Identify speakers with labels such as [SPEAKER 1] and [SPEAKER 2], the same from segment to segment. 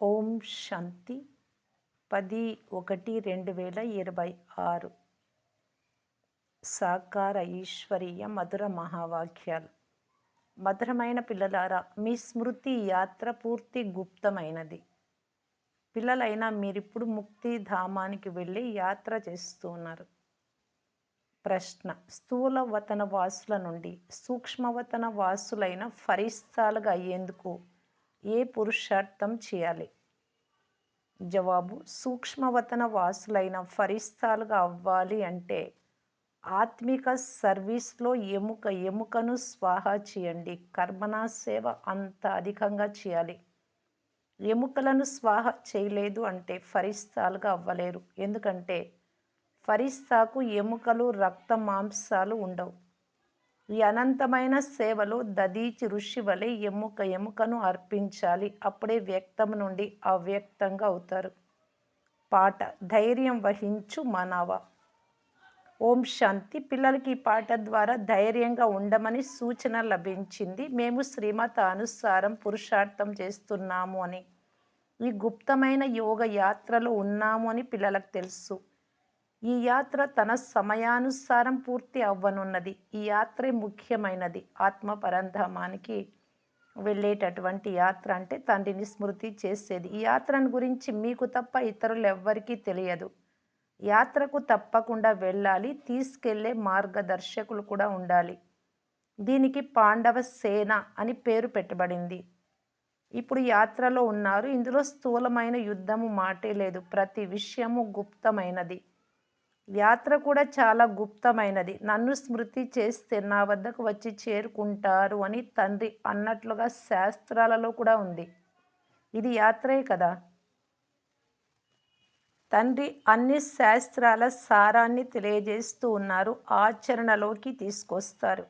[SPEAKER 1] ఓం శాంతి. పది ఒకటి రెండు వేల ఇరవై ఆరు. సాకార ఈశ్వరీయ మధుర మహావాక్యాలు. మధురమైన పిల్లలారా మీ స్మృతి యాత్ర పూర్తి గుప్తమైనది. పిల్లలైనా మీరిప్పుడు ముక్తి ధామానికి వెళ్ళి యాత్ర చేస్తున్నారు. ప్రశ్న స్థూల వతన వాసుల నుండి సూక్ష్మవతన వాసులైన ఫరిస్తాలుగా అయ్యేందుకు ఏ పురుషార్థం చేయాలి? జవాబు సూక్ష్మవతన వాసులైన ఫరిస్తాలుగా అవ్వాలి అంటే ఆత్మిక సర్వీస్లో ఎముక ఎముకను స్వాహా చేయండి. కర్మనా సేవ అంత అధికంగా చేయాలి. ఎముకలను స్వాహ చేయలేదు అంటే ఫరిస్తాలుగా అవ్వలేరు. ఎందుకంటే ఫరిస్తాకు ఎముకలు రక్త మాంసాలు ఉండవు. ఈ అనంతమైన సేవలో దదీచి ఋషి వలె ఎముక ఎముకను అర్పించాలి. అప్పుడే వ్యక్తం నుండి అవ్యక్తంగా అవుతారు. పాట ధైర్యం వహించు మానవ. ఓం శాంతి. పిల్లలకి ఈ పాట ద్వారా ధైర్యంగా ఉండమని సూచన లభించింది. మేము శ్రీమత అనుసారం పురుషార్థం చేస్తున్నాము అని. ఈ గుప్తమైన యోగ యాత్రలో ఉన్నాము అని పిల్లలకు తెలుసు. ఈ యాత్ర తన సమయానుసారం పూర్తి అవ్వనున్నది. ఈ యాత్రే ముఖ్యమైనది. ఆత్మ పరంధామానికి వెళ్ళేటటువంటి యాత్ర అంటే తండ్రిని స్మృతి చేసేది. ఈ యాత్రను గురించి మీకు తప్ప ఇతరులు ఎవ్వరికీ తెలియదు. యాత్రకు తప్పకుండా వెళ్ళాలి. తీసుకెళ్ళే మార్గదర్శకులు కూడా ఉండాలి. దీనికి పాండవ సేన అని పేరు పెట్టబడింది. ఇప్పుడు యాత్రలో ఉన్నారు. ఇందులో స్థూలమైన యుద్ధము మాటే లేదు. ప్రతి విషయము గుప్తమైనది. యాత్ర కూడా చాలా గుప్తమైనది. నన్ను స్మృతి చేస్తే నా వద్దకు వచ్చి చేరుకుంటారు అని తండ్రి అన్నట్లుగా శాస్త్రాలలో కూడా ఉంది. ఇది యాత్రే కదా? తండ్రి అన్ని శాస్త్రాల సారాన్ని తెలియజేస్తూ ఉన్నారు. ఆచరణలోకి తీసుకొస్తారు.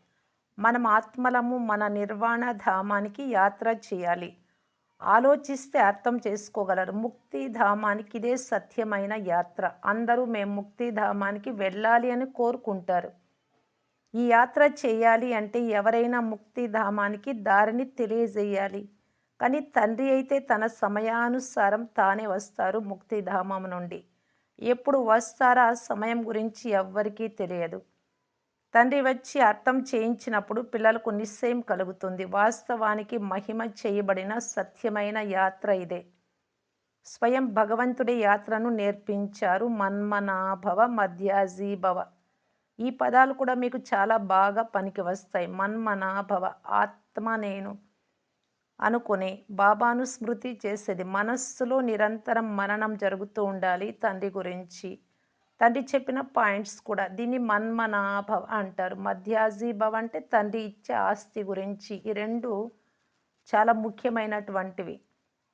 [SPEAKER 1] మనం ఆత్మలము మన నిర్వాణ ధామానికి యాత్ర చేయాలి. ఆలోచిస్తే అర్థం చేసుకోగలరు. ముక్తి ధామానికి ఇదే సత్యమైన యాత్ర. అందరూ మేము ముక్తిధామానికి వెళ్ళాలి అని కోరుకుంటారు. ఈ యాత్ర చేయాలి అంటే ఎవరైనా ముక్తిధామానికి దారిని తెలియజేయాలి. కానీ తండ్రి అయితే తన సమయానుసారం తానే వస్తారు ముక్తిధామం నుండి. ఎప్పుడు వస్తారా? సమయం గురించి ఎవ్వరికీ తెలియదు. తండ్రి వచ్చి అర్థం చేయించినప్పుడు పిల్లలకు నిశ్చయం కలుగుతుంది. వాస్తవానికి మహిమ చేయబడిన సత్యమైన యాత్ర ఇదే. స్వయం భగవంతుడి యాత్రను నేర్పించారు. మన్మనాభవ మధ్యాజీభవ. ఈ పదాలు కూడా మీకు చాలా బాగా పనికి వస్తాయి. మన్మనాభవ ఆత్మ నేను అనుకునే బాబాను స్మృతి చేసేది. మనస్సులో నిరంతరం మననం జరుగుతూ ఉండాలి తండ్రి గురించి. తండ్రి చెప్పిన పాయింట్స్ కూడా దీన్ని మన్మనాభవ అంటారు. మధ్యాజీభవ అంటే తండ్రి ఇచ్చే ఆస్తి గురించి. ఈ రెండు చాలా ముఖ్యమైనటువంటివి.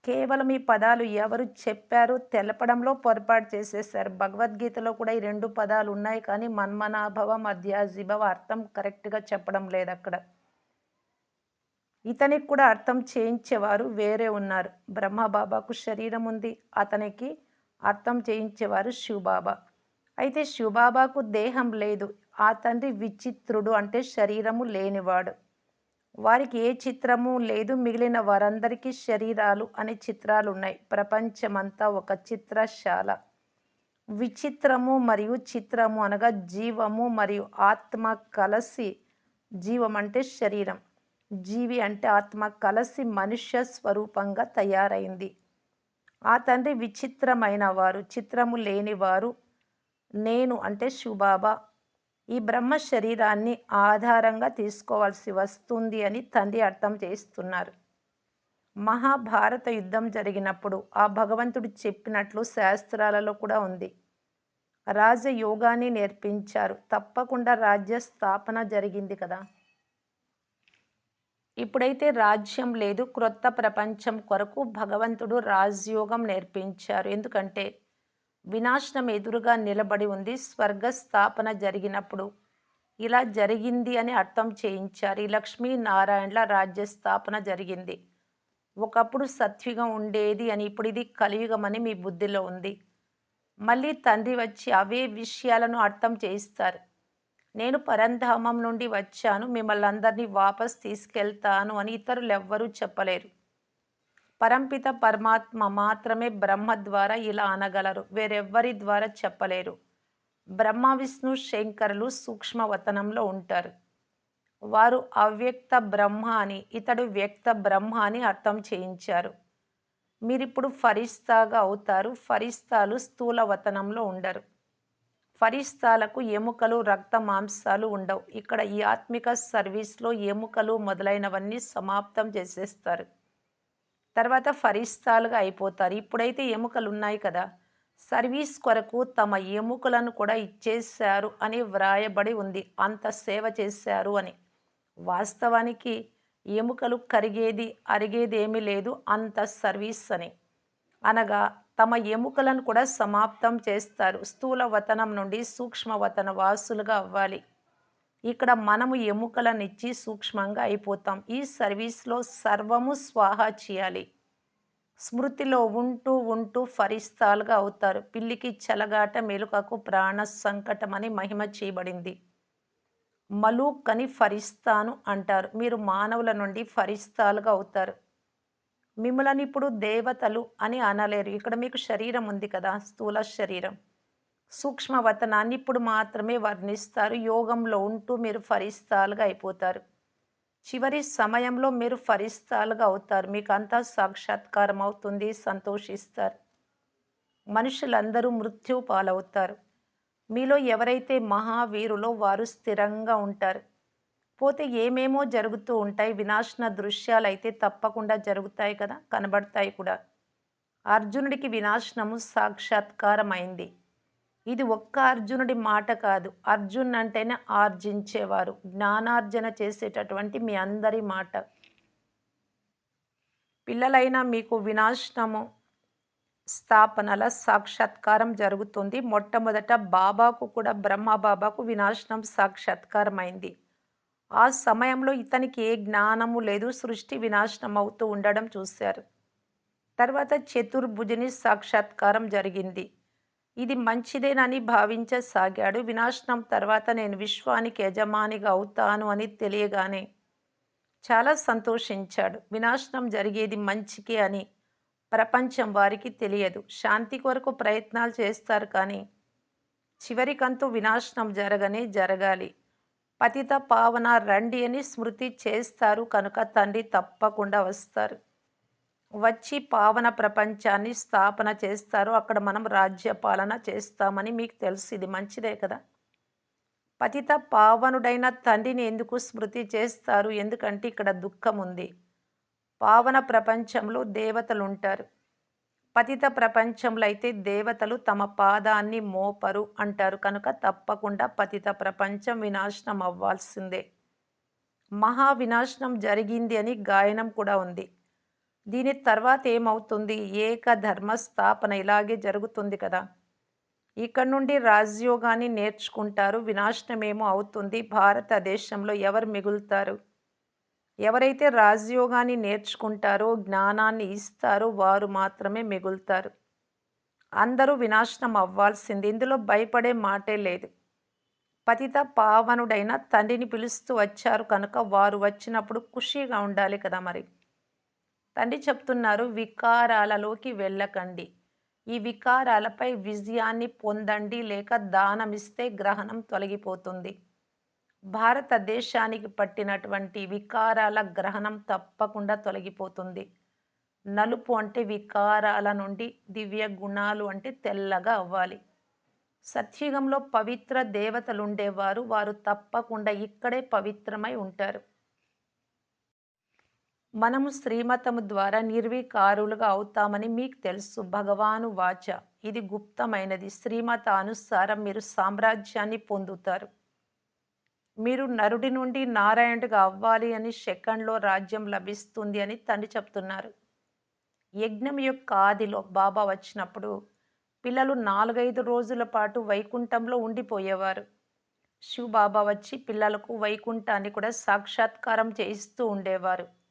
[SPEAKER 1] కేవలం ఈ పదాలు ఎవరు చెప్పారు తెలపడంలో పొరపాటు చేసేసారు భగవద్గీతలో కూడా ఈ రెండు పదాలు ఉన్నాయి కానీ మన్మనాభవ మధ్యాజీభవ అర్థం కరెక్ట్గా చెప్పడం లేదు అక్కడ. ఇతనికి కూడా అర్థం చేయించేవారు వేరే ఉన్నారు. బ్రహ్మబాబాకు శరీరం ఉంది. అతనికి అర్థం చేయించేవారు శివబాబా. అయితే శివబాబాకు దేహం లేదు. ఆ తండ్రి విచిత్రుడు అంటే శరీరము లేనివాడు. వారికి ఏ చిత్రము లేదు. మిగిలిన వారందరికీ శరీరాలు అనే చిత్రాలు ఉన్నాయి ప్రపంచమంతా ఒక చిత్రశాల. విచిత్రము మరియు చిత్రము అనగా జీవము మరియు ఆత్మ కలసి జీవం అంటే శరీరం. జీవి అంటే ఆత్మ కలసి మనుష్య స్వరూపంగా తయారైంది. ఆ తండ్రి విచిత్రమైన వారు చిత్రము లేనివారు. నేను అంటే శివబాబా ఈ బ్రహ్మ శరీరాన్ని ఆధారంగా తీసుకోవాల్సి వస్తుంది అని తండ్రి అర్థం చేస్తున్నారు మహాభారత యుద్ధం జరిగినప్పుడు ఆ భగవంతుడు చెప్పినట్లు శాస్త్రాలలో కూడా ఉంది. రాజయోగాన్ని నేర్పించారు. తప్పకుండా రాజ్య స్థాపన జరిగింది కదా. ఇప్పుడైతే రాజ్యం లేదు క్రొత్త ప్రపంచం కొరకు భగవంతుడు రాజయోగం నేర్పించారు. ఎందుకంటే వినాశనం ఎదురుగా నిలబడి ఉంది. స్వర్గ స్థాపన జరిగినప్పుడు ఇలా జరిగింది అని అర్థం చేయించారు. ఈ లక్ష్మీనారాయణల రాజ్య స్థాపన జరిగింది. ఒకప్పుడు సత్యుగం ఉండేది అని ఇప్పుడు ఇది కలియుగం అని మీ బుద్ధిలో ఉంది. మళ్ళీ తండ్రి వచ్చి అవే విషయాలను అర్థం చేయిస్తారు. నేను పరంధామం నుండి వచ్చాను. మిమ్మల్ని అందరినీ వాపస్ తీసుకెళ్తాను అని ఇతరులు ఎవ్వరూ చెప్పలేరు. పరంపిత పరమాత్మ మాత్రమే బ్రహ్మ ద్వారా ఇలా అనగలరు. వేరెవ్వరి ద్వారా చెప్పలేరు. బ్రహ్మ విష్ణు శంకరులు సూక్ష్మవతనంలో ఉంటారు. వారు అవ్యక్త బ్రహ్మ అని ఇతడు వ్యక్త బ్రహ్మ అని అర్థం చేయించారు. మీరిప్పుడు ఫరిస్తాగా అవుతారు. ఫరిస్తాలు స్థూలవతనంలో ఉండరు. ఫరిస్తాలకు ఎముకలు రక్త మాంసాలు ఉండవు. ఇక్కడ ఈ ఆత్మిక సర్వీస్లో ఎముకలు మొదలైనవన్నీ సమాప్తం చేసేస్తారు. తర్వాత ఫరిస్తాలుగా అయిపోతారు. ఇప్పుడైతే ఎముకలు ఉన్నాయి కదా. సర్వీస్ కొరకు తమ ఎముకలను కూడా ఇచ్చేశారు అని వ్రాయబడి ఉంది. అంత సేవ చేశారు అని. వాస్తవానికి ఎముకలు కరిగేది అరిగేది ఏమీ లేదు. అంత సర్వీస్ అని. అనగా తమ ఎముకలను కూడా సమాప్తం చేస్తారు. స్థూల వతనం నుండి సూక్ష్మ వతన వాసులుగా అవ్వాలి. ఇక్కడ మనము ఎముకలనిచ్చి సూక్ష్మంగా అయిపోతాం. ఈ సర్వీస్లో సర్వము స్వాహా చేయాలి. స్మృతిలో ఉంటూ ఉంటూ ఫరిస్తాలుగా అవుతారు. పిల్లికి చలగాట మెలుకకు ప్రాణ సంకటం అని మహిమ చేయబడింది. మలూక్ అని ఫరిస్తాను అంటారు. మీరు మానవుల నుండి ఫరిస్తాలుగా అవుతారు. మిమ్మల్ని ఇప్పుడు దేవతలు అని అనలేరు. ఇక్కడ మీకు శరీరం ఉంది కదా స్థూల శరీరం. సూక్ష్మవతనాన్ని ఇప్పుడు మాత్రమే వర్ణిస్తారు. యోగంలో ఉంటూ మీరు ఫరిస్తాలుగా అయిపోతారు. చివరి సమయంలో మీరు ఫరిస్తాలుగా అవుతారు. మీకు అంతా సాక్షాత్కారం అవుతుంది సంతోషిస్తారు. మనుషులందరూ మృత్యు పాలవుతారు. మీలో ఎవరైతే మహావీరులో వారు స్థిరంగా ఉంటారు. పోతే ఏమేమో జరుగుతూ ఉంటాయి. వినాశన దృశ్యాలు అయితే తప్పకుండా జరుగుతాయి కదా కనబడతాయి కూడా. అర్జునుడికి వినాశనము సాక్షాత్కారమైంది. ఇది ఒక్క అర్జునుడి మాట కాదు. అర్జున్ అంటేనే ఆర్జించేవారు. జ్ఞానార్జన చేసేటటువంటి మీ అందరి మాట. పిల్లలైనా మీకు వినాశనము స్థాపనల సాక్షాత్కారం జరుగుతుంది. మొట్టమొదట బాబాకు కూడా బ్రహ్మ బాబాకు వినాశనం సాక్షాత్కారం అయింది ఆ సమయంలో ఇతనికి ఏ జ్ఞానము లేదు. సృష్టి వినాశనం అవుతూ ఉండడం చూశారు. తర్వాత చతుర్భుజుని సాక్షాత్కారం జరిగింది. ఇది మంచిదేనని భావించసాగాడు. వినాశనం తర్వాత నేను విశ్వానికి యజమానిగా అవుతాను అని తెలియగానే చాలా సంతోషించాడు. వినాశనం జరిగేది మంచికే అని ప్రపంచం వారికి తెలియదు. శాంతి కొరకు ప్రయత్నాలు చేస్తారు కానీ చివరికంతూ వినాశనం జరగనే జరగాలి. పతిత పావన రండి అని స్మృతి చేస్తారు కనుక తండ్రి తప్పకుండా వస్తారు. వచ్చి పావన ప్రపంచాన్ని స్థాపన చేస్తారు అక్కడ మనం రాజ్య పాలన చేస్తామని మీకు తెలుసు. ఇది మంచిదే కదా? పతిత పావనుడైన తండ్రిని ఎందుకు స్మృతి చేస్తారు? ఎందుకంటే ఇక్కడ దుఃఖం ఉంది. పావన ప్రపంచంలో దేవతలు ఉంటారు పతిత ప్రపంచంలో అయితే దేవతలు తమ పాదాన్ని మోపరు అంటారు. కనుక తప్పకుండా పతిత ప్రపంచం వినాశనం అవ్వాల్సిందే. మహా వినాశనం జరిగింది అని గాయనం కూడా ఉంది. దీని తర్వాత ఏమవుతుంది ఏక ధర్మ స్థాపన ఇలాగే జరుగుతుంది కదా. ఇక్కడ నుండి రాజయోగాన్ని నేర్చుకుంటారు. వినాశనం ఏమో అవుతుంది. భారతదేశంలో ఎవరు మిగులుతారు? ఎవరైతే రాజయోగాన్ని నేర్చుకుంటారో జ్ఞానాన్ని ఇస్తారో వారు మాత్రమే మిగులుతారు. అందరూ వినాశనం అవ్వాల్సింది ఇందులో భయపడే మాటే లేదు. పతిత పావనుడైన తండ్రిని పిలుస్తూ వచ్చారు కనుక వారు వచ్చినప్పుడు ఖుషీగా ఉండాలి కదా మరి. తండ్రి చెప్తున్నారు వికారాలలోకి వెళ్ళకండి. ఈ వికారాలపై విజయాన్ని పొందండి లేక దానమిస్తే గ్రహణం తొలగిపోతుంది. భారతదేశానికి పట్టినటువంటి వికారాల గ్రహణం తప్పకుండా తొలగిపోతుంది. నలుపు అంటే వికారాల నుండి దివ్య గుణాలు అంటే తెల్లగా అవ్వాలి. సత్యుగంలో పవిత్ర దేవతలు ఉండేవారు వారు తప్పకుండా ఇక్కడే పవిత్రమై ఉంటారు. మనము శ్రీమతము ద్వారా నిర్వికారులుగా అవుతామని మీకు తెలుసు. భగవాను వాచ. ఇది గుప్తమైనది. శ్రీమత అనుసారం మీరు సామ్రాజ్యాన్ని పొందుతారు. మీరు నరుడి నుండి నారాయణుడిగా అవ్వాలి అని సెకండ్లో రాజ్యం లభిస్తుంది అని తండ్రి చెప్తున్నారు. యజ్ఞం యొక్క ఆదిలో బాబా వచ్చినప్పుడు పిల్లలు నాలుగైదు రోజుల పాటు వైకుంఠంలో ఉండిపోయేవారు. శివ బాబా వచ్చి పిల్లలకు వైకుంఠాన్ని కూడా సాక్షాత్కారం చేయిస్తూ ఉండేవారు.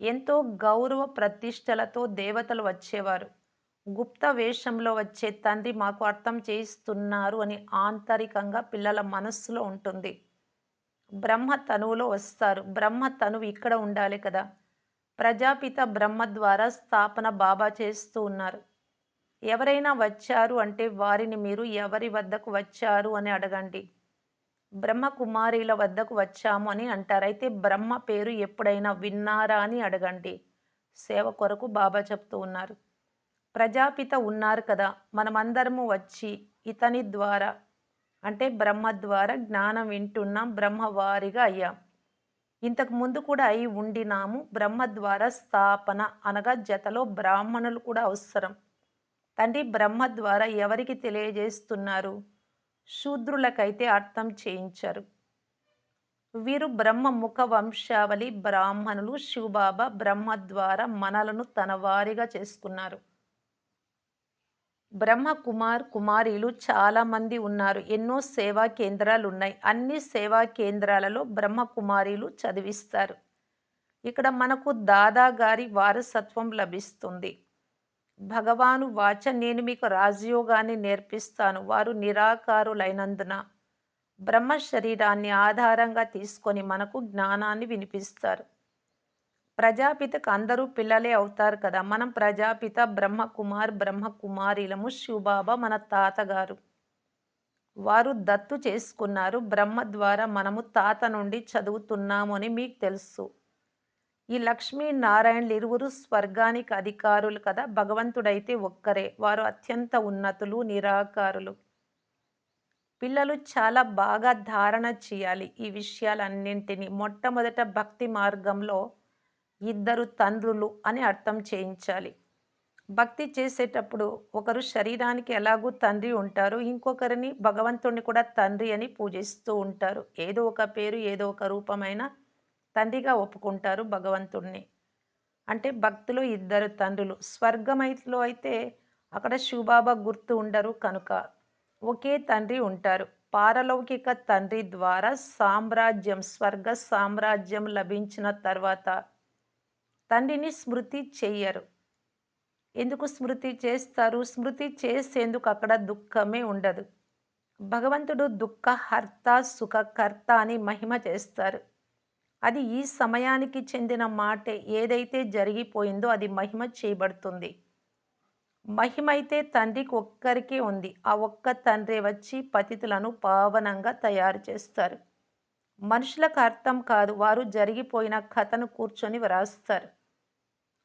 [SPEAKER 1] ఎంతో గౌరవ ప్రతిష్టలతో దేవతలు వచ్చేవారు. గుప్త వేషంలో వచ్చే తండ్రి మాకు అర్థం చేయిస్తున్నారు అని ఆంతరికంగా పిల్లల మనస్సులో ఉంటుంది. బ్రహ్మ తనువులో వస్తారు. బ్రహ్మ తనువు ఇక్కడ ఉండాలి కదా. ప్రజాపిత బ్రహ్మ ద్వారా స్థాపన బాబా చేస్తూ ఉన్నారు. ఎవరైనా వచ్చారు అంటే వారిని మీరు ఎవరి వద్దకు వచ్చారు అని అడగండి. బ్రహ్మ కుమారీల వద్దకు వచ్చాము అని అంటారు. అయితే బ్రహ్మ పేరు ఎప్పుడైనా విన్నారా అని అడగండి. సేవ కొరకు బాబా చెప్తూ ఉన్నారు. ప్రజాపిత ఉన్నారు కదా మనమందరము వచ్చి ఇతని ద్వారా అంటే బ్రహ్మ ద్వారా జ్ఞానం వింటున్నాం బ్రహ్మవారిగా అయ్యాం. ఇంతకు ముందు కూడా అయి ఉండినాము. బ్రహ్మ ద్వారా స్థాపన అనగా జతలో బ్రాహ్మణులు కూడా అవసరం. తండ్రి బ్రహ్మ ద్వారా ఎవరికి తెలియజేస్తున్నారు? శూద్రులకైతే అర్థం చేయించారు. వీరు బ్రహ్మ ముఖ వంశావళి బ్రాహ్మణులు శివబాబా బ్రహ్మ ద్వారా మనలను తన వారిగా చేసుకున్నారు. బ్రహ్మ కుమార్ కుమారీలు చాలామంది ఉన్నారు. ఎన్నో సేవా కేంద్రాలు ఉన్నాయి అన్ని సేవా కేంద్రాలలో బ్రహ్మ కుమారీలు చదివిస్తారు. ఇక్కడ మనకు దాదా గారి వారసత్వం లభిస్తుంది. భగవాను వాచ నేను మీకు రాజయోగాన్ని నేర్పిస్తాను. వారు నిరాకారులైనందున బ్రహ్మ శరీరాన్ని ఆధారంగా తీసుకొని మనకు జ్ఞానాన్ని వినిపిస్తారు. ప్రజాపితకు అందరూ పిల్లలే అవుతారు కదా. మనం ప్రజాపిత బ్రహ్మకుమార్ బ్రహ్మకుమారిలము శివబాబా మన తాతగారు. వారు దత్తు చేసుకున్నారు. బ్రహ్మ ద్వారా మనము తాత నుండి చదువుతున్నాము అని మీకు తెలుసు. ఈ లక్ష్మీ నారాయణులు ఇరువురు స్వర్గానికి అధికారులు కదా? భగవంతుడైతే ఒక్కరే. వారు అత్యంత ఉన్నతులు నిరాకారులు. పిల్లలు చాలా బాగా ధారణ చేయాలి ఈ విషయాలన్నింటినీ. మొట్టమొదట భక్తి మార్గంలో ఇద్దరు తండ్రులు అని అర్థం చేయించాలి. భక్తి చేసేటప్పుడు ఒకరు శరీరానికి ఎలాగూ తండ్రి ఉంటారు ఇంకొకరిని భగవంతుడిని కూడా తండ్రి అని పూజిస్తూ ఉంటారు. ఏదో ఒక పేరు ఏదో ఒక రూపమైన తండ్రిగా ఒప్పుకుంటారు భగవంతుణ్ణి. అంటే భక్తులు ఇద్దరు తండ్రులు. స్వర్గమైలో అయితే అక్కడ శివబాబా గుర్తు ఉండరు కనుక ఒకే తండ్రి ఉంటారు. పారలౌకిక తండ్రి ద్వారా సామ్రాజ్యం స్వర్గ సామ్రాజ్యం లభించిన తర్వాత తండ్రిని స్మృతి చెయ్యరు. ఎందుకు స్మృతి చేస్తారు? స్మృతి చేసేందుకు అక్కడ దుఃఖమే ఉండదు. భగవంతుడు దుఃఖహర్త సుఖకర్త అని మహిమ చేస్తారు. అది ఈ సమయానికి చెందిన మాట ఏదైతే జరిగిపోయిందో అది మహిమ చేయబడుతుంది మహిమ అయితే తండ్రికి ఒక్కరికే ఉంది. ఆ ఒక్క తండ్రి వచ్చి పతితులను పావనంగా తయారు చేస్తారు. మనుషులకు అర్థం కాదు. వారు జరిగిపోయిన కథను కూర్చొని వ్రాస్తారు.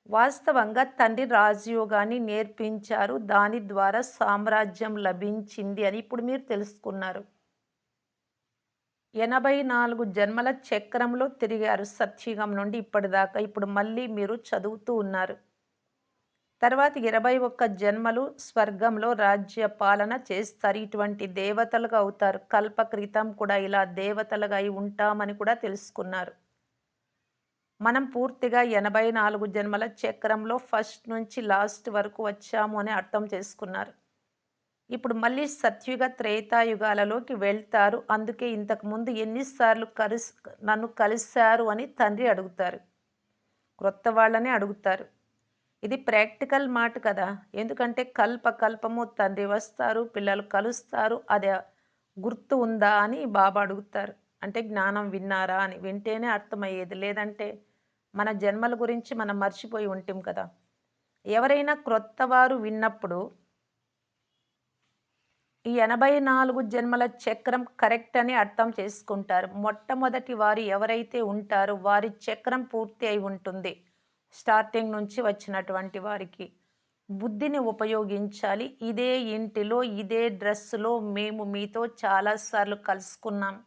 [SPEAKER 1] వాస్తవంగా తండ్రి రాజయోగాన్ని నేర్పించారు. దాని ద్వారా సామ్రాజ్యం లభించింది అని ఇప్పుడు మీరు తెలుసుకున్నారు. ఎనభై నాలుగు జన్మల చక్రంలో తిరిగారు సత్యుగం నుండి ఇప్పటిదాకా. ఇప్పుడు మళ్ళీ మీరు చదువుతూ ఉన్నారు. తర్వాత ఇరవై ఒక్క జన్మలు స్వర్గంలో రాజ్య పాలన చేస్తారు. ఇటువంటి దేవతలుగా అవుతారు. కల్పక్రితం కూడా ఇలా దేవతలుగా అయి ఉంటామని కూడా తెలుసుకున్నారు. మనం పూర్తిగా ఎనభై నాలుగు జన్మల చక్రంలో ఫస్ట్ నుంచి లాస్ట్ వరకు వచ్చాము అని అర్థం చేసుకున్నారు. ఇప్పుడు మళ్ళీ సత్యుగ త్రేతాయుగాలలోకి వెళ్తారు. అందుకే ఇంతకుముందు ఎన్నిసార్లు కలిసి నన్ను కలిశారు అని తండ్రి అడుగుతారు. క్రొత్త వాళ్ళనే అడుగుతారు. ఇది ప్రాక్టికల్ మాట కదా. ఎందుకంటే కల్ప కల్పము తండ్రి వస్తారు పిల్లలు కలుస్తారు అదే గుర్తు ఉందా అని బాబా అడుగుతారు. అంటే జ్ఞానం విన్నారా అని వింటేనే అర్థమయ్యేది. లేదంటే మన జన్మల గురించి మనం మర్చిపోయి ఉంటాం కదా. ఎవరైనా క్రొత్త వారు విన్నప్పుడు ఈ ఎనభై నాలుగు జన్మల చక్రం కరెక్ట్ అని అర్థం చేసుకుంటారు. మొట్టమొదటి వారు ఎవరైతే ఉంటారో వారి చక్రం పూర్తి అయి ఉంటుంది. స్టార్టింగ్ నుంచి వచ్చినటువంటి వారికి బుద్ధిని ఉపయోగించాలి. ఇదే ఇంటిలో ఇదే డ్రెస్సులో మేము మీతో చాలాసార్లు కలుసుకున్నాం.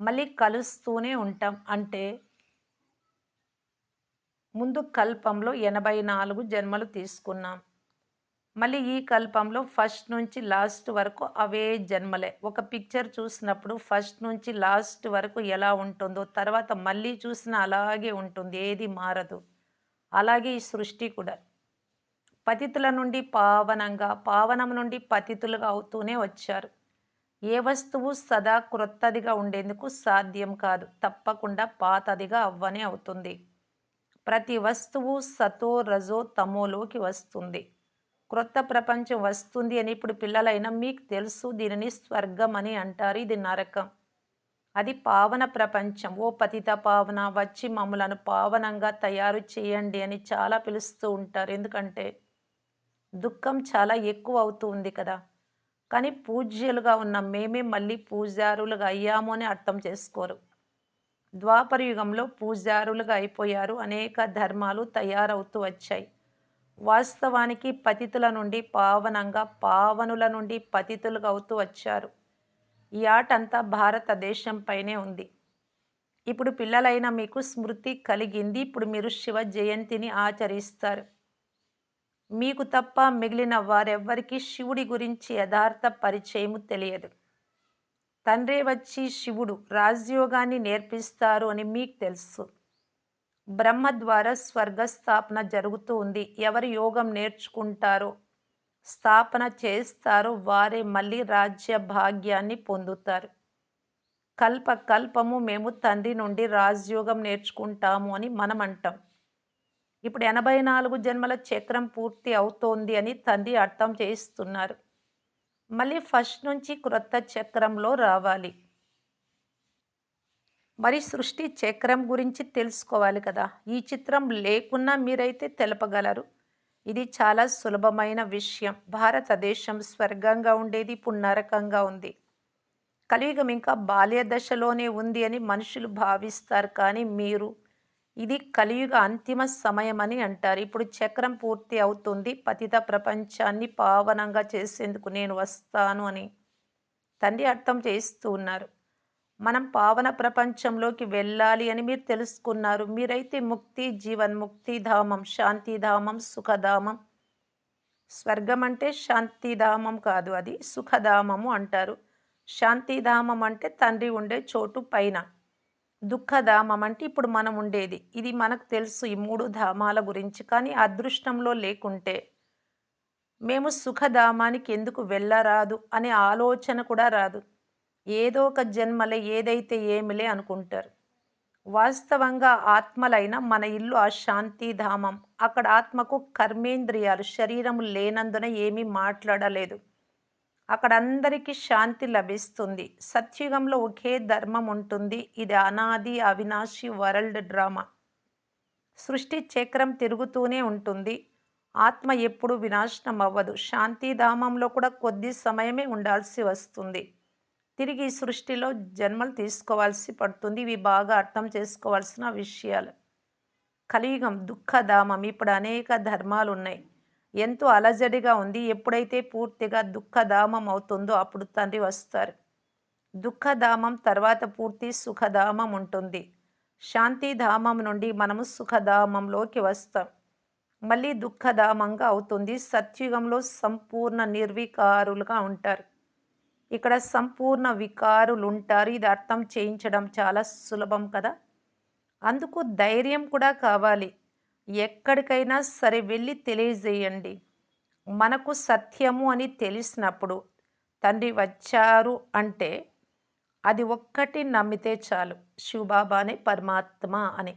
[SPEAKER 1] మళ్ళీ కలుస్తూనే ఉంటాం. అంటే ముందు కల్పంలో ఎనభై నాలుగు జన్మలు తీసుకున్నాం. మళ్ళీ ఈ కల్పంలో ఫస్ట్ నుంచి లాస్ట్ వరకు అవే జన్మలే. ఒక పిక్చర్ చూసినప్పుడు ఫస్ట్ నుంచి లాస్ట్ వరకు ఎలా ఉంటుందో తర్వాత మళ్ళీ చూసిన అలాగే ఉంటుంది ఏది మారదు. అలాగే ఈ సృష్టి కూడా. పతితుల నుండి పావనంగా పావనం నుండి పతితులుగా అవుతూనే వచ్చారు. ఏ వస్తువు సదా క్రొత్తదిగా ఉండేందుకు సాధ్యం కాదు తప్పకుండా పాతదిగా అవ్వనే అవుతుంది. ప్రతి వస్తువు సతో రజో తమోలోకి వస్తుంది. క్రొత్త ప్రపంచం వస్తుంది అని ఇప్పుడు పిల్లలైన మీకు తెలుసు దీనిని స్వర్గం అని అంటారు. ఇది నరకం. అది పావన ప్రపంచం. ఓ పతిత పావన వచ్చి మమ్మలను పావనంగా తయారు చేయండి అని చాలా పిలుస్తూ ఉంటారు. ఎందుకంటే దుఃఖం చాలా ఎక్కువ అవుతూ ఉంది కదా. కానీ పూజ్యులుగా ఉన్న మేమే మళ్ళీ పూజారులుగా అయ్యాము అని అర్థం చేసుకోరు. ద్వాపర యుగంలో పూజారులుగా అయిపోయారు. అనేక ధర్మాలు తయారవుతూ వచ్చాయి. వాస్తవానికి పతితుల నుండి పావనంగా పావనుల నుండి పతితులుగా అవుతూ వచ్చారు. ఈ ఆట అంతా భారతదేశంపైనే ఉంది. ఇప్పుడు పిల్లలైన మీకు స్మృతి కలిగింది. ఇప్పుడు మీరు శివ జయంతిని ఆచరిస్తారు. మీకు తప్ప మిగిలిన వారెవ్వరికీ శివుడి గురించి యథార్థ పరిచయము తెలియదు. తండ్రి వచ్చి శివుడు రాజయోగాన్ని నేర్పిస్తారు అని మీకు తెలుసు. బ్రహ్మ ద్వారా స్వర్గ స్థాపన జరుగుతూ ఉంది. ఎవరు యోగం నేర్చుకుంటారో స్థాపన చేస్తారో వారే మళ్ళీ రాజ్య భాగ్యాన్ని పొందుతారు. కల్ప కల్పము మేము తండ్రి నుండి రాజయోగం నేర్చుకుంటాము అని మనం అంటాం. ఇప్పుడు ఎనభై నాలుగు జన్మల చక్రం పూర్తి అవుతోంది అని తండ్రి అర్థం చేయిస్తున్నారు. మళ్ళీ ఫస్ట్ నుంచి క్రొత్త చక్రంలో రావాలి. మరి సృష్టి చక్రం గురించి తెలుసుకోవాలి కదా. ఈ చిత్రం లేకున్నా మీరైతే తెలపగలరు. ఇది చాలా సులభమైన విషయం. భారతదేశం స్వర్గంగా ఉండేది ఇప్పుడు నరకంగా ఉంది. కలియుగం ఇంకా బాల్య దశలోనే ఉంది అని మనుషులు భావిస్తారు కానీ మీరు. ఇది కలియుగ అంతిమ సమయం అని అంటారు. ఇప్పుడు చక్రం పూర్తి అవుతుంది. పతిత ప్రపంచాన్ని పావనంగా చేసేందుకు నేను వస్తాను అని తండ్రి అర్థం చేస్తూ ఉన్నారు. మనం పావన ప్రపంచంలోకి వెళ్ళాలి అని మీరు తెలుసుకున్నారు. మీరైతే ముక్తి జీవన్ ధామం శాంతిధామం సుఖధామం స్వర్గం అంటే శాంతిధామం కాదు అది సుఖధామము అంటారు. శాంతిధామం అంటే తండ్రి ఉండే చోటు పైన. దుఃఖధామం అంటే ఇప్పుడు మనం ఉండేది. ఇది మనకు తెలుసు ఈ మూడు ధామాల గురించి కానీ అదృష్టంలో లేకుంటే. మేము సుఖధామానికి ఎందుకు వెళ్ళరాదు అనే ఆలోచన కూడా రాదు. ఏదో ఒక జన్మలే ఏదైతే ఏమిలే అనుకుంటారు. వాస్తవంగా ఆత్మలైన మన ఇల్లు ఆ శాంతిధామం. అక్కడ ఆత్మకు కర్మేంద్రియాలు శరీరము లేనందున ఏమీ మాట్లాడలేదు. అక్కడ అందరికీ శాంతి లభిస్తుంది. సత్యుగంలో ఒకే ధర్మం ఉంటుంది. ఇది అనాది అవినాశి వరల్డ్ డ్రామా. సృష్టి చక్రం తిరుగుతూనే ఉంటుంది. ఆత్మ ఎప్పుడు వినాశనం అవ్వదు శాంతిధామంలో కూడా కొద్ది సమయమే ఉండాల్సి వస్తుంది. తిరిగి సృష్టిలో జన్మలు తీసుకోవాల్సి పడుతుంది. ఇవి బాగా అర్థం చేసుకోవాల్సిన విషయాలు. కలియుగం దుఃఖధామం ఇప్పుడు అనేక ధర్మాలు ఉన్నాయి. ఎంతో అలజడిగా ఉంది. ఎప్పుడైతే పూర్తిగా దుఃఖధామం అవుతుందో అప్పుడు తండ్రి వస్తారు. దుఃఖధామం తర్వాత పూర్తి సుఖధామం ఉంటుంది. శాంతిధామం నుండి మనము సుఖధామంలోకి వస్తాం. మళ్ళీ దుఃఖధామంగా అవుతుంది. సత్యుగంలో సంపూర్ణ నిర్వికారులుగా ఉంటారు. ఇక్కడ సంపూర్ణ వికారులుంటారు. ఇది అర్థం చేయించడం చాలా సులభం కదా? అందుకు ధైర్యం కూడా కావాలి. ఎక్కడికైనా సరే వెళ్ళి తెలియజేయండి. మనకు సత్యము అని తెలిసినప్పుడు తండ్రి వచ్చారు అంటే అది ఒక్కటి నమ్మితే చాలు. శివబాబానే పరమాత్మ అని.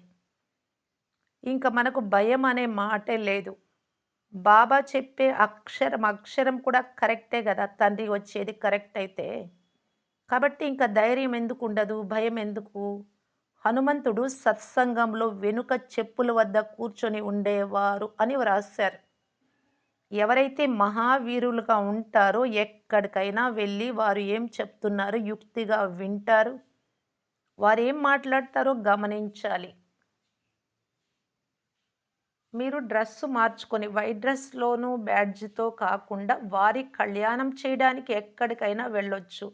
[SPEAKER 1] ఇంకా మనకు భయం అనే మాటే లేదు. బాబా చెప్పే అక్షరం అక్షరం కూడా కరెక్టే కదా? తండ్రి వచ్చేది కరెక్ట్ అయితే. కాబట్టి ఇంకా ధైర్యం ఎందుకు ఉండదు? భయం ఎందుకు? హనుమంతుడు సత్సంగంలో వెనుక చెప్పుల వద్ద కూర్చొని ఉండేవారు అని వ్రాశారు. ఎవరైతే మహావీరులుగా ఉంటారో ఎక్కడికైనా వెళ్ళి వారు ఏం చెప్తున్నారు? యుక్తిగా వింటారు. వారు ఏం మాట్లాడతారో గమనించాలి. మీరు డ్రెస్సు మార్చుకొని వైట్ డ్రెస్లోనూ బ్యాడ్జ్తో కాకుండా వారి కళ్యాణం చేయడానికి ఎక్కడికైనా వెళ్ళొచ్చు.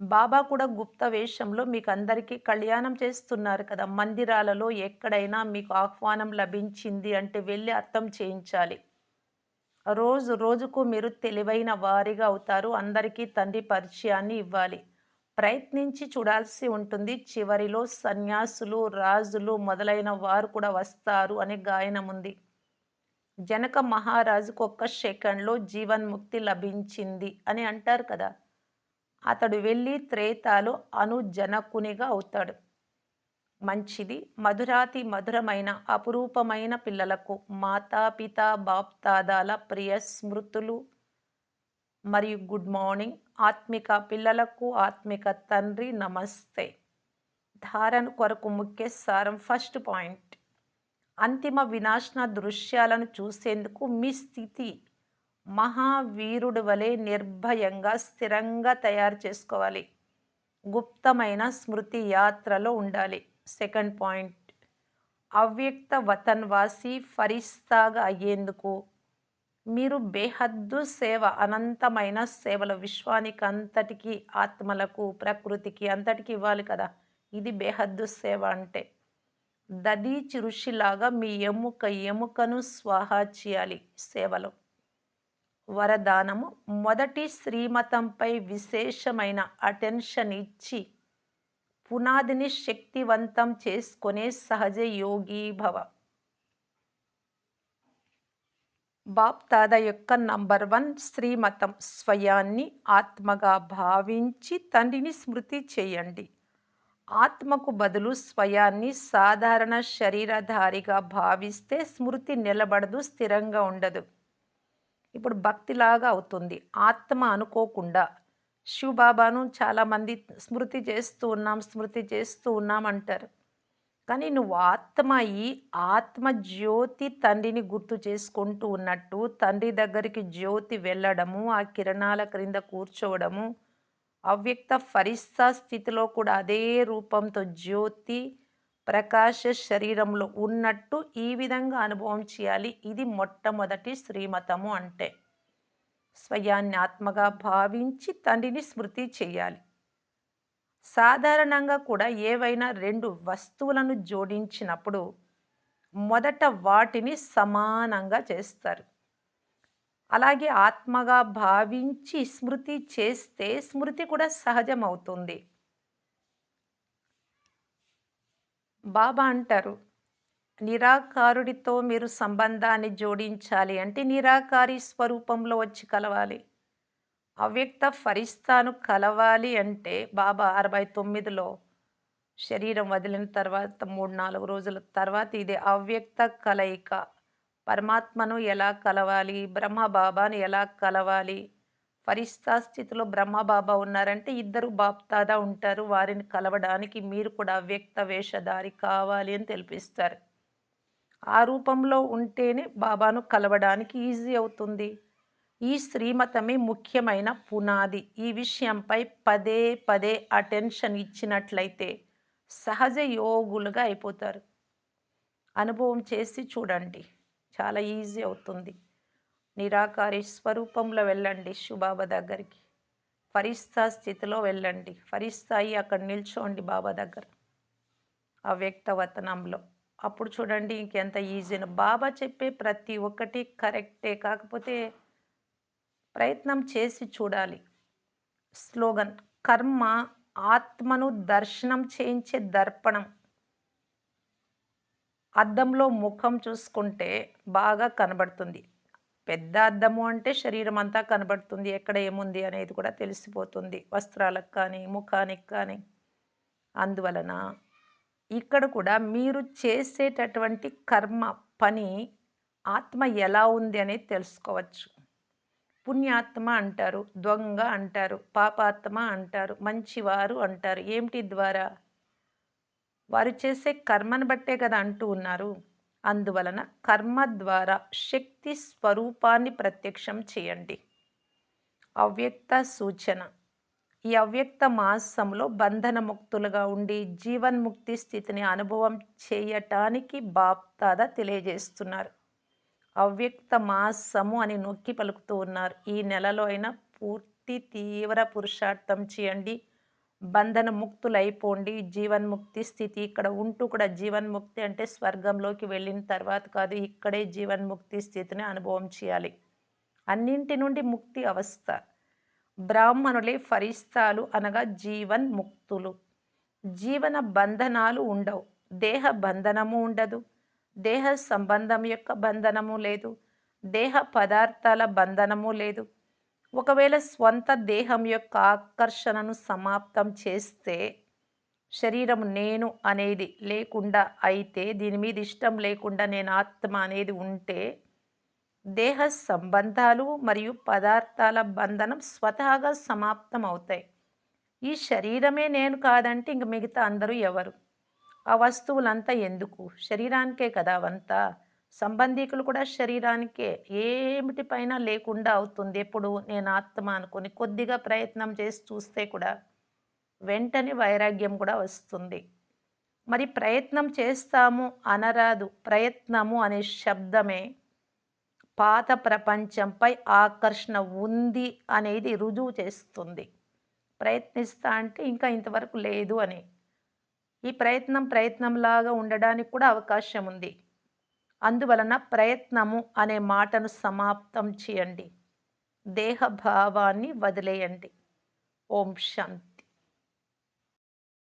[SPEAKER 1] బాబా కూడా గుప్త వేషంలో మీకు అందరికీ కళ్యాణం చేస్తున్నారు కదా. మందిరాలలో ఎక్కడైనా మీకు ఆహ్వానం లభించింది అంటే వెళ్ళి అర్థం చేయించాలి. రోజు రోజుకు మీరు తెలివైన వారిగా అవుతారు. అందరికీ తండ్రి పరిచయాన్ని ఇవ్వాలి. ప్రయత్నించి చూడాల్సి ఉంటుంది. చివరిలో సన్యాసులు రాజులు మొదలైన వారు కూడా వస్తారు అనే గాయనం ఉంది. జనక మహారాజుకు ఒక్క సెకండ్లో జీవన్ముక్తి లభించింది అని అంటారు కదా. అతడు వెళ్ళి త్రేతాలు అనుజనకునిగా అవుతాడు. మంచిది మధురాతి మధురమైన అపురూపమైన పిల్లలకు మాతాపిత బాప్తాదాల ప్రియ స్మృతులు మరియు గుడ్ మార్నింగ్. ఆత్మిక పిల్లలకు ఆత్మిక తండ్రి నమస్తే. ధారణ కొరకు ముఖ్య సారం ఫస్ట్ పాయింట్. అంతిమ వినాశన దృశ్యాలను చూసేందుకు మీ స్థితి. మహావీరుడు వలె నిర్భయంగా స్థిరంగా తయారు చేసుకోవాలి. గుప్తమైన స్మృతి యాత్రలో ఉండాలి. Second point. అవ్యక్త వతన్వాసి ఫరిస్తాగా అయ్యేందుకు మీరు బేహద్దు సేవ అనంతమైన సేవలు విశ్వానికి అంతటికి ఆత్మలకు ప్రకృతికి అంతటికి ఇవ్వాలి కదా. ఇది బేహద్దు సేవ అంటే. దదీచి ఋషిలాగా మీ ఎముక ఎముకను స్వాహా చేయాలి సేవలో. వరదానము మొదటి శ్రీమతంపై విశేషమైన అటెన్షన్ ఇచ్చి పునాదిని శక్తివంతం చేసుకునే సహజ యోగీభవ భవ బాప్తాద యొక్క నంబర్ వన్ శ్రీమతం స్వయాన్ని ఆత్మగా భావించి తండ్రిని స్మృతి చేయండి. ఆత్మకు బదులు స్వయాన్ని సాధారణ శరీరధారిగా భావిస్తే స్మృతి నిలబడదు స్థిరంగా ఉండదు. ఇప్పుడు భక్తిలాగా అవుతుంది. ఆత్మ అనుకోకుండా శివబాబాను చాలామంది స్మృతి చేస్తూ ఉన్నాం స్మృతి చేస్తూ ఉన్నాం అంటారు. కానీ నువ్వు ఆత్మ అయి ఆత్మజ్యోతి తండ్రిని గుర్తు చేసుకుంటూ ఉన్నట్టు తండ్రి దగ్గరికి జ్యోతి వెళ్ళడము ఆ కిరణాల క్రింద కూర్చోవడము అవ్యక్త ఫరిస్తా స్థితిలో కూడా అదే రూపంతో జ్యోతి ప్రకాశ శరీరంలో ఉన్నట్టు ఈ విధంగా అనుభవం చేయాలి. ఇది మొట్టమొదటి శ్రీమతము అంటే. స్వయాన్ని ఆత్మగా భావించి తండ్రిని స్మృతి చేయాలి. సాధారణంగా కూడా ఏవైనా రెండు వస్తువులను జోడించినప్పుడు మొదట వాటిని సమానంగా చేస్తారు. అలాగే ఆత్మగా భావించి స్మృతి చేస్తే స్మృతి కూడా సహజం అవుతుంది బాబా అంటారు నిరాకారుడితో మీరు సంబంధాన్ని జోడించాలి అంటే నిరాకారి స్వరూపంలో వచ్చి కలవాలి. అవ్యక్త ఫరిస్తాను కలవాలి అంటే బాబా అరవై తొమ్మిదిలో శరీరం వదిలిన తర్వాత మూడు నాలుగు రోజుల తర్వాత ఇది అవ్యక్త కలయిక. పరమాత్మను ఎలా కలవాలి? బ్రహ్మ బాబాను ఎలా కలవాలి? ఫరిస్తా స్థితిలో బ్రహ్మ బాబా ఉన్నారంటే ఇద్దరు బాప్తాదా ఉంటారు. వారిని కలవడానికి మీరు కూడా అవ్యక్త వేషధారి కావాలి అని తెలిపిస్తారు. ఆ రూపంలో ఉంటేనే బాబాను కలవడానికి ఈజీ అవుతుంది. ఈ శ్రీమతమే ముఖ్యమైన పునాది. ఈ విషయంపై పదే పదే అటెన్షన్ ఇచ్చినట్లయితే సహజ యోగులుగా అయిపోతారు. అనుభవం చేసి చూడండి. చాలా ఈజీ అవుతుంది. నిరాకారి స్వరూపంలో వెళ్ళండి శుబాబా దగ్గరికి. ఫరిస్తా స్థితిలో వెళ్ళండి. ఫరిస్తాయి అక్కడ నిల్చోండి బాబా దగ్గర. అవ్యక్త వతనంలో అప్పుడు చూడండి ఇంకెంత ఈజీన. బాబా చెప్పే ప్రతి ఒక్కటి కరెక్టే. కాకపోతే ప్రయత్నం చేసి చూడాలి. స్లోగన్ కర్మ ఆత్మను దర్శనం చేయించే దర్పణం. అద్దంలో ముఖం చూసుకుంటే బాగా కనబడుతుంది. పెద్ద అద్దము అంటే శరీరం అంతా కనబడుతుంది. ఎక్కడ ఏముంది అనేది కూడా తెలిసిపోతుంది. వస్త్రాలకు కానీ ముఖానికి కానీ. అందువలన ఇక్కడ కూడా మీరు చేసేటటువంటి కర్మ పని ఆత్మ ఎలా ఉంది అనేది తెలుసుకోవచ్చు. పుణ్యాత్మ అంటారు దొంగ అంటారు పాపాత్మ అంటారు మంచివారు అంటారు. ఏమిటి ద్వారా? వారు చేసే కర్మను బట్టే కదా అంటూ ఉన్నారు. అందువలన కర్మ ద్వారా శక్తి స్వరూపాన్ని ప్రత్యక్షం చేయండి. అవ్యక్త సూచన. ఈ అవ్యక్త మాసంలో బంధనముక్తులుగా ఉండి జీవన్ముక్తి స్థితిని అనుభవం చేయటానికి బాప్తాద తెలియజేస్తున్నారు. అవ్యక్త మాసము అని నొక్కి పలుకుతూ ఉన్నారు. ఈ నెలలో అయినా పూర్తి తీవ్ర పురుషార్థం చేయండి. బంధన ముక్తులైపోండి జీవన్ముక్తి స్థితి ఇక్కడ ఉంటూ కూడా జీవన్ముక్తి అంటే స్వర్గంలోకి వెళ్ళిన తర్వాత కాదు ఇక్కడే జీవన్ముక్తి స్థితిని అనుభవం చేయాలి. అన్నింటి నుండి ముక్తి అవస్థ. బ్రాహ్మణులే ఫరిస్తాలు అనగా జీవన్ ముక్తులు జీవన బంధనాలు ఉండవు. దేహ బంధనము ఉండదు. దేహ సంబంధం యొక్క బంధనము లేదు. దేహ పదార్థాల బంధనము లేదు. ఒకవేళ స్వంత దేహం యొక్క ఆకర్షణను సమాప్తం చేస్తే శరీరం నేను అనేది లేకుండా అయితే దీని మీద ఇష్టం లేకుండా నేను ఆత్మ అనేది ఉంటే దేహ సంబంధాలు మరియు పదార్థాల బంధనం స్వతహాగా సమాప్తం అవుతాయి ఈ శరీరమే నేను కాదంటే ఇంక మిగతా అందరూ ఎవరు? ఆ వస్తువులంతా ఎందుకు? శరీరానికే కదా అవంతా సంబంధికులు కూడా శరీరానికే. ఏమిటి పైన లేకుండా అవుతుంది? ఎప్పుడు? నేను ఆత్మ అనుకుని కొద్దిగా ప్రయత్నం చేసి చూస్తే కూడా వెంటనే వైరాగ్యం కూడా వస్తుంది. మరి ప్రయత్నం చేస్తాము అనరాదు. ప్రయత్నము అనే శబ్దమే పాత ప్రపంచంపై ఆకర్షణ ఉంది అనేది రుజువు చేస్తుంది. ప్రయత్నిస్తా అంటే ఇంకా ఇంతవరకు లేదు అని. ఈ ప్రయత్నం ప్రయత్నంలాగా ఉండడానికి కూడా అవకాశం ఉంది అందువలన ప్రయత్నము అనే మాటను సమాప్తం చేయండి. దేహభావాన్ని వదిలేయండి. ఓం శాంతి.